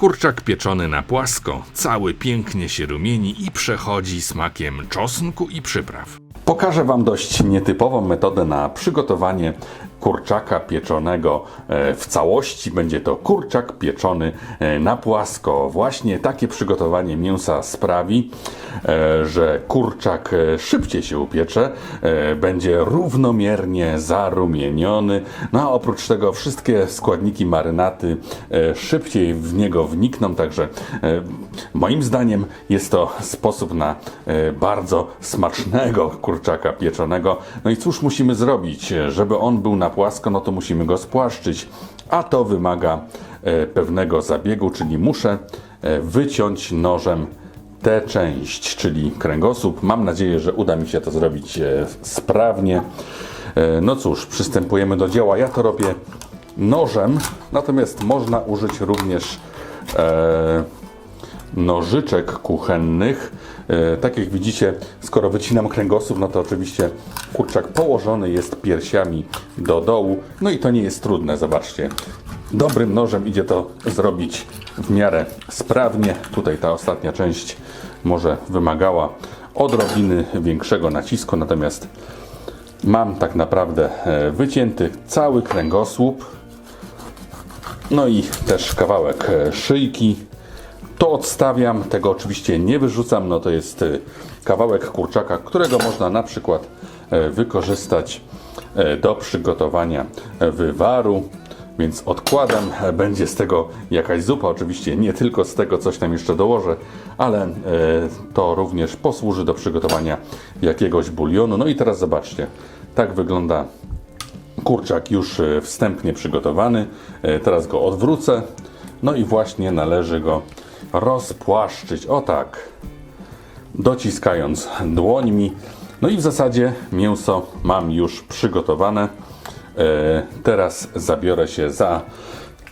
Kurczak pieczony na płasko, cały pięknie się rumieni i przechodzi smakiem czosnku i przypraw. Pokażę Wam dość nietypową metodę na przygotowanie kurczaka pieczonego e, w całości. Będzie to kurczak pieczony e, na płasko. Właśnie takie przygotowanie mięsa sprawi, e, że kurczak szybciej się upiecze, będzie równomiernie zarumieniony. No a oprócz tego wszystkie składniki marynaty szybciej w niego wnikną, także moim zdaniem jest to sposób na bardzo smacznego kurczaka pieczonego. No i cóż musimy zrobić? Żeby on był na płasko, no to musimy go spłaszczyć, a to wymaga e, pewnego zabiegu, czyli muszę e, wyciąć nożem tę część, czyli kręgosłup. Mam nadzieję, że uda mi się to zrobić e, sprawnie. No cóż, przystępujemy do dzieła. Ja to robię nożem, natomiast można użyć również e, nożyczek kuchennych. E, Tak jak widzicie, skoro wycinam kręgosłup, no to oczywiście kurczak położony jest piersiami do dołu. No i to nie jest trudne, zobaczcie. Dobrym nożem idzie to zrobić w miarę sprawnie. Tutaj ta ostatnia część może wymagała odrobiny większego nacisku, natomiast mam tak naprawdę e, wycięty cały kręgosłup. No i też kawałek e, szyjki. To odstawiam, tego oczywiście nie wyrzucam. No to jest e, kawałek kurczaka, którego można na przykład e, wykorzystać e, do przygotowania wywaru. Więc odkładam, będzie z tego jakaś zupa. Oczywiście nie tylko z tego coś tam jeszcze dołożę, ale e, to również posłuży do przygotowania jakiegoś bulionu. No i teraz zobaczcie, tak wygląda kurczak już wstępnie przygotowany. Teraz go odwrócę. No i właśnie należy go rozpłaszczyć. O tak. Dociskając dłońmi. No i w zasadzie mięso mam już przygotowane. E, Teraz zabiorę się za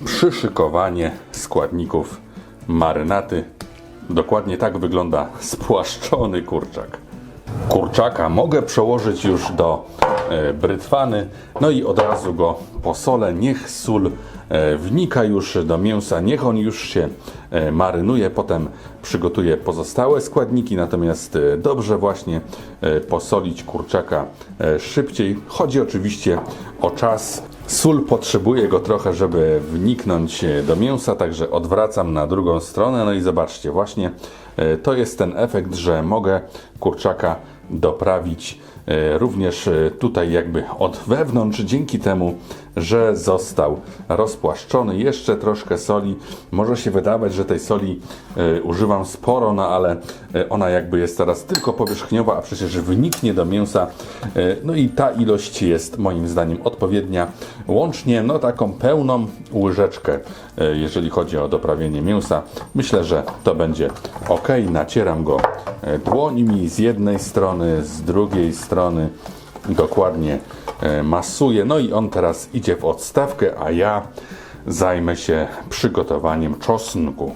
przyszykowanie składników marynaty. Dokładnie tak wygląda spłaszczony kurczak kurczaka mogę przełożyć już do e, brytwany, no i od razu go posolę. Niech sól wnika już do mięsa, niech on już się e, marynuje, potem przygotuję pozostałe składniki, natomiast e, dobrze właśnie e, posolić kurczaka e, szybciej. Chodzi oczywiście o czas. Sól potrzebuje go trochę, żeby wniknąć e, do mięsa, także odwracam na drugą stronę. No i zobaczcie, właśnie e, to jest ten efekt, że mogę kurczaka doprawić e, również e, tutaj jakby od wewnątrz, dzięki temu, że został rozpłaszczony. Jeszcze troszkę soli. Może się wydawać, że tej soli e, używam sporo, no ale e, ona jakby jest teraz tylko powierzchniowa, a przecież wyniknie do mięsa. E, no i ta ilość jest moim zdaniem odpowiednia. Łącznie no taką pełną łyżeczkę, e, jeżeli chodzi o doprawienie mięsa. Myślę, że to będzie ok. Nacieram go e, dłońmi z jednej strony, z drugiej strony. Dokładnie e, masuję. No i on teraz idzie w odstawkę, a ja zajmę się przygotowaniem czosnku.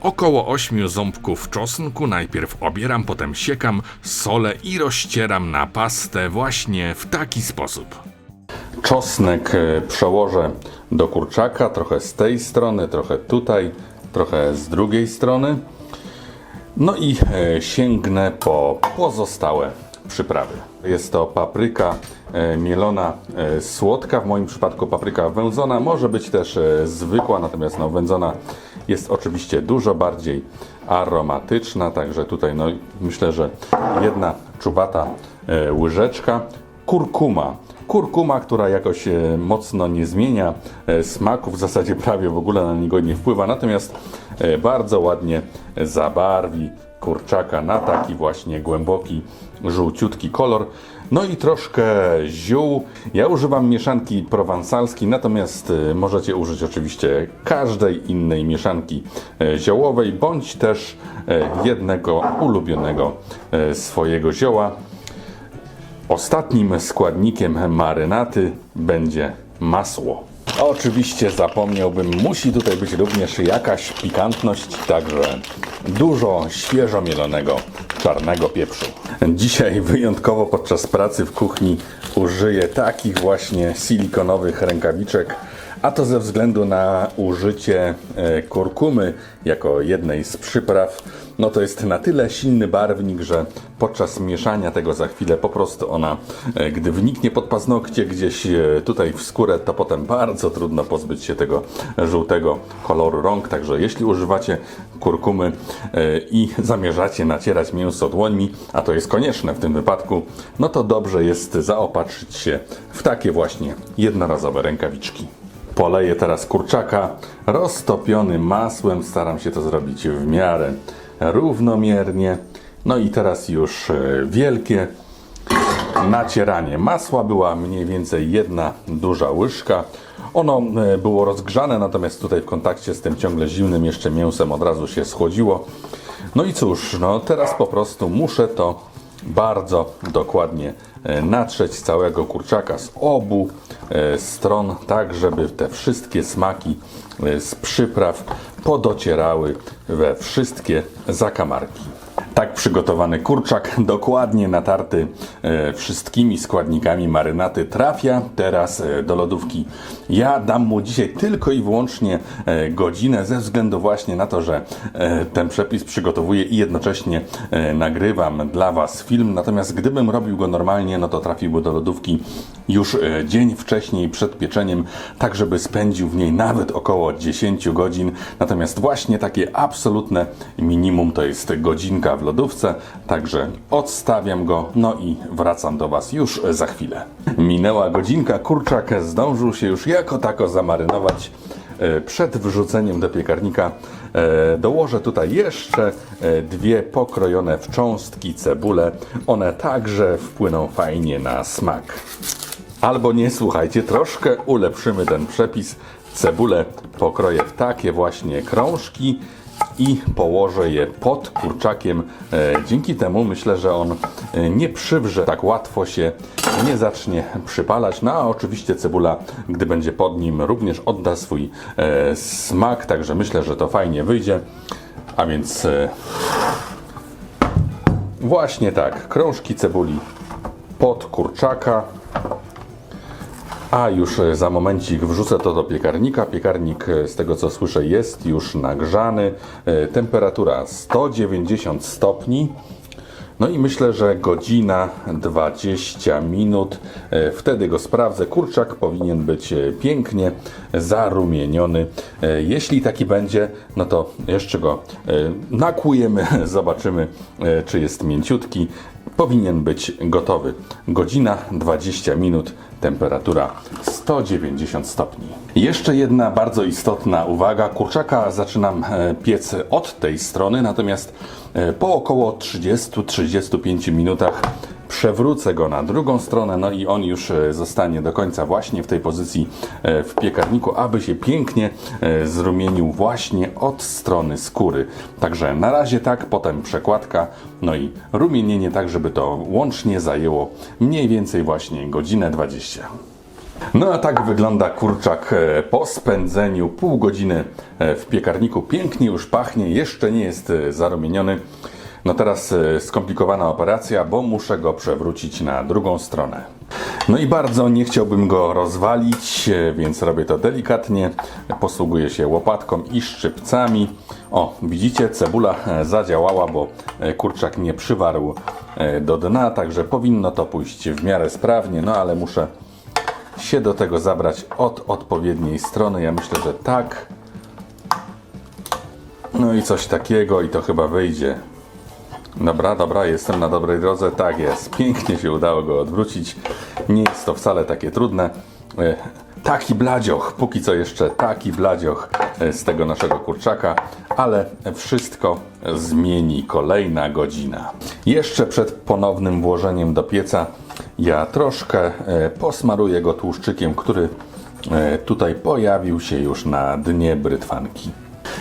Około 8 ząbków czosnku najpierw obieram, potem siekam, solę i rozcieram na pastę właśnie w taki sposób. Czosnek e, przełożę do kurczaka, trochę z tej strony, trochę tutaj, trochę z drugiej strony. No i e, sięgnę po pozostałe przyprawy. Jest to papryka e, mielona e, słodka, w moim przypadku papryka wędzona, może być też e, zwykła, natomiast no, wędzona jest oczywiście dużo bardziej aromatyczna, także tutaj no, myślę, że jedna czubata łyżeczka. Kurkuma. Kurkuma, która jakoś mocno nie zmienia smaku, w zasadzie prawie w ogóle na niego nie wpływa, natomiast bardzo ładnie zabarwi kurczaka na taki właśnie głęboki, żółciutki kolor. No i troszkę ziół. Ja używam mieszanki prowansalskiej, natomiast e, możecie użyć oczywiście każdej innej mieszanki e, ziołowej, bądź też e, jednego ulubionego swojego zioła. Ostatnim składnikiem marynaty będzie masło. Oczywiście zapomniałbym, musi tutaj być również jakaś pikantność, także dużo świeżo mielonego czarnego pieprzu. Dzisiaj wyjątkowo podczas pracy w kuchni użyję takich właśnie silikonowych rękawiczek, A to ze względu na użycie e, kurkumy jako jednej z przypraw. No to jest na tyle silny barwnik, że podczas mieszania tego za chwilę po prostu ona, e, gdy wniknie pod paznokcie gdzieś e, tutaj w skórę, to potem bardzo trudno pozbyć się tego żółtego koloru rąk. Także jeśli używacie kurkumy i zamierzacie nacierać mięso dłońmi, a to jest konieczne w tym wypadku, no to dobrze jest zaopatrzyć się w takie właśnie jednorazowe rękawiczki. Poleję teraz kurczaka roztopiony masłem. Staram się to zrobić w miarę równomiernie. No i teraz już e, wielkie nacieranie masła. Była mniej więcej jedna duża łyżka. Ono e, było rozgrzane, natomiast tutaj w kontakcie z tym ciągle zimnym jeszcze mięsem od razu się schłodziło. No i cóż, no teraz po prostu muszę to bardzo dokładnie e, natrzeć całego kurczaka z obu e, stron, tak żeby te wszystkie smaki e, z przypraw podocierały we wszystkie zakamarki. Tak przygotowany kurczak, dokładnie natarty e, wszystkimi składnikami marynaty, trafia teraz e, do lodówki. Ja dam mu dzisiaj tylko i wyłącznie e, godzinę, ze względu właśnie na to, że ten przepis przygotowuję i jednocześnie nagrywam dla Was film. Natomiast gdybym robił go normalnie, no to trafiłby do lodówki już e, dzień wcześniej przed pieczeniem, tak żeby spędził w niej nawet około 10 godzin. Natomiast właśnie takie absolutne minimum to jest godzinka w lodówce, także odstawiam go, no i wracam do Was już za chwilę. Minęła godzinka, kurczak zdążył się już jako tako zamarynować. E, Przed wrzuceniem do piekarnika e, dołożę tutaj jeszcze e, dwie pokrojone w cząstki cebule. One także wpłyną fajnie na smak. Albo nie, słuchajcie, troszkę ulepszymy ten przepis. Cebulę pokroję w takie właśnie krążki i położę je pod kurczakiem. E, Dzięki temu myślę, że on e, nie przywrze tak łatwo się, nie zacznie przypalać. No a oczywiście cebula, gdy będzie pod nim, również odda swój e, smak, także myślę, że to fajnie wyjdzie. A więc właśnie tak, krążki cebuli pod kurczaka. A już e, za momencik wrzucę to do piekarnika. Piekarnik, e, z tego co słyszę, jest już nagrzany. E, Temperatura 190 stopni. No i myślę, że godzina 20 minut. Wtedy go sprawdzę. Kurczak powinien być pięknie zarumieniony. Jeśli taki będzie, no to jeszcze go nakłujemy, zobaczymy, czy jest mięciutki. Powinien być gotowy. Godzina 20 minut, temperatura 190 stopni. Jeszcze jedna bardzo istotna uwaga. Kurczaka zaczynam e, piec od tej strony, natomiast e, po około 30-35 minutach przewrócę go na drugą stronę, no i on już e, zostanie do końca właśnie w tej pozycji e, w piekarniku, aby się pięknie e, zrumienił właśnie od strony skóry. Także na razie tak, potem przekładka, no i rumienienie tak, żeby to łącznie zajęło mniej więcej właśnie godzinę 20. No a tak wygląda kurczak po spędzeniu pół godziny w piekarniku. Pięknie już pachnie, jeszcze nie jest zarumieniony. No teraz e, skomplikowana operacja, bo muszę go przewrócić na drugą stronę. No i bardzo nie chciałbym go rozwalić, e, więc robię to delikatnie. Posługuję się łopatką i szczypcami. O, widzicie, cebula e, zadziałała, bo e, kurczak nie przywarł e, do dna, także powinno to pójść w miarę sprawnie, no ale muszę się do tego zabrać od odpowiedniej strony. Ja myślę, że tak. No i coś takiego i to chyba wyjdzie. Dobra, dobra, jestem na dobrej drodze. Tak jest. Pięknie się udało go odwrócić. Nie jest to wcale takie trudne. E, Taki bladzioch, póki co jeszcze taki bladzioch e, z tego naszego kurczaka, ale wszystko zmieni kolejna godzina. Jeszcze przed ponownym włożeniem do pieca ja troszkę e, posmaruję go tłuszczykiem, który tutaj pojawił się już na dnie brytwanki.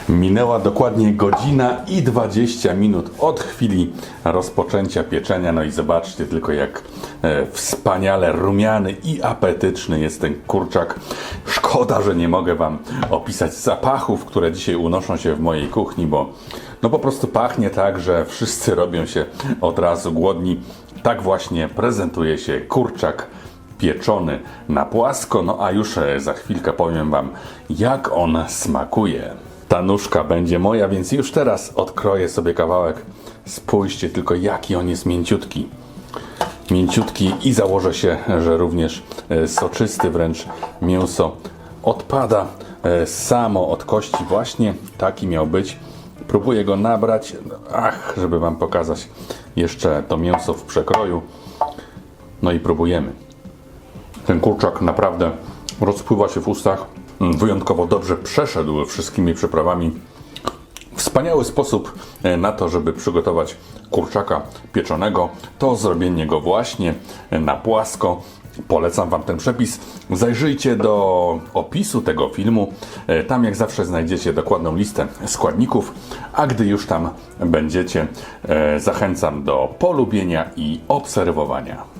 Minęła dokładnie godzina i 20 minut od chwili rozpoczęcia pieczenia. No i zobaczcie tylko, jak e, wspaniale rumiany i apetyczny jest ten kurczak. Szkoda, że nie mogę Wam opisać zapachów, które dzisiaj unoszą się w mojej kuchni, bo no po prostu pachnie tak, że wszyscy robią się od razu głodni. Tak właśnie prezentuje się kurczak pieczony na płasko. No a już e, za chwilkę powiem Wam, jak on smakuje. Ta nóżka będzie moja, więc już teraz odkroję sobie kawałek. Spójrzcie tylko, jaki on jest mięciutki mięciutki i założę się, że również e, soczysty wręcz mięso odpada e, samo od kości. Właśnie taki miał być. Próbuję go nabrać, ach, żeby Wam pokazać jeszcze to mięso w przekroju. No i próbujemy. Ten kurczak naprawdę rozpływa się w ustach. Wyjątkowo dobrze przeszedł wszystkimi przyprawami. Wspaniały sposób e, na to, żeby przygotować kurczaka pieczonego, to zrobienie go właśnie na płasko. Polecam Wam ten przepis. Zajrzyjcie do opisu tego filmu. E, Tam jak zawsze znajdziecie dokładną listę składników, a gdy już tam będziecie, e, zachęcam do polubienia i obserwowania.